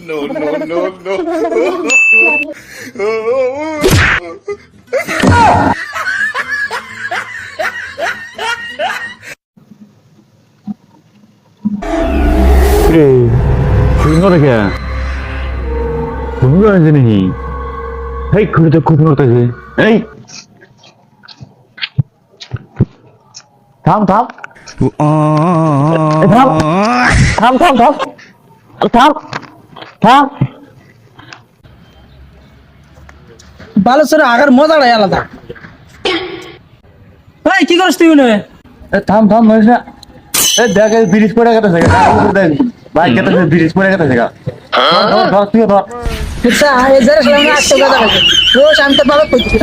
No, no, no, no. রে তুমি করে কে তুমি করে জানি এই খুঁড়ে তো খুঁড়ে করতেছে এই থাম থাম থাম থাম থাম থাম আরে থাম থাম বালেশ্বরে আগার মজাটাই আলাদা। ভাই কি করছ তুই থাম থাম নইস না। এ দেখ ব্রিজ পড়ে গেছে। দেখ দেখ কেটে ব্রিজ পড়ে গেছে দেখ ধর ধর তুই ধর। আচ্ছা এই যারা সামনে আসতে কথা রোজ আমি তো। বাবা কইছি